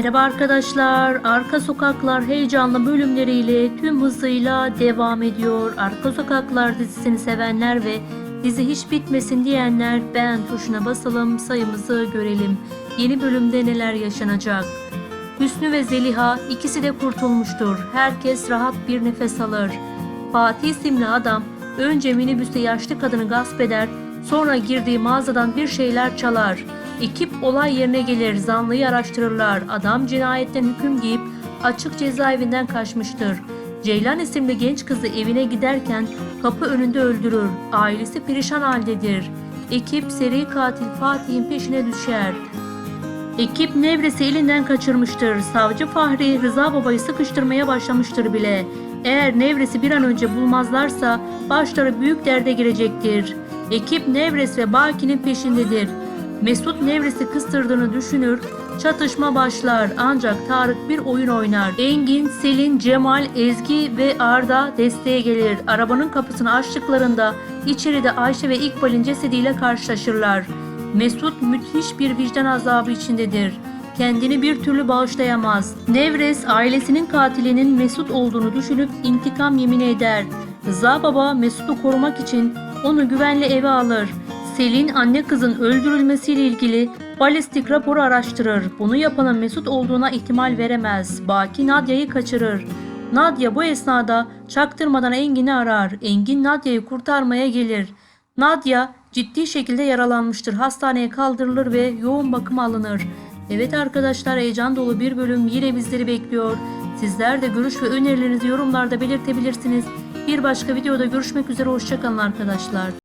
Merhaba arkadaşlar. Arka Sokaklar heyecanlı bölümleriyle tüm hızıyla devam ediyor. Arka Sokaklar dizisini sevenler ve dizi hiç bitmesin diyenler beğen tuşuna basalım sayımızı görelim. Yeni bölümde neler yaşanacak? Hüsnü ve Zeliha ikisi de kurtulmuştur. Herkes rahat bir nefes alır. Fatih isimli adam önce minibüste yaşlı kadını gasp eder, sonra girdiği mağazadan bir şeyler çalar. Ekip olay yerine gelir, zanlıyı araştırırlar. Adam cinayetten hüküm giyip açık cezaevinden kaçmıştır. Ceylan isimli genç kızı evine giderken kapı önünde öldürür. Ailesi perişan haldedir. Ekip seri katil Fatih'in peşine düşer. Ekip Nevres'i elinden kaçırmıştır. Savcı Fahri Rıza Baba'yı sıkıştırmaya başlamıştır bile. Eğer Nevres'i bir an önce bulmazlarsa başları büyük derde girecektir. Ekip Nevres ve Baki'nin peşindedir. Mesut Nevres'i kıstırdığını düşünür, çatışma başlar ancak Tarık bir oyun oynar. Engin, Selin, Cemal, Ezgi ve Arda desteğe gelir. Arabanın kapısını açtıklarında içeride Ayşe ve İkbal'in cesediyle karşılaşırlar. Mesut müthiş bir vicdan azabı içindedir. Kendini bir türlü bağışlayamaz. Nevres ailesinin katilinin Mesut olduğunu düşünüp intikam yemini eder. Rıza baba Mesut'u korumak için onu güvenli eve alır. Selin anne kızın öldürülmesiyle ilgili balistik raporu araştırır. Bunu yapanın Mesut olduğuna ihtimal veremez. Baki Nadia'yı kaçırır. Nadia bu esnada çaktırmadan Engin'i arar. Engin Nadia'yı kurtarmaya gelir. Nadia ciddi şekilde yaralanmıştır. Hastaneye kaldırılır ve yoğun bakıma alınır. Evet arkadaşlar heyecan dolu bir bölüm yine bizleri bekliyor. Sizler de görüş ve önerilerinizi yorumlarda belirtebilirsiniz. Bir başka videoda görüşmek üzere hoşçakalın arkadaşlar.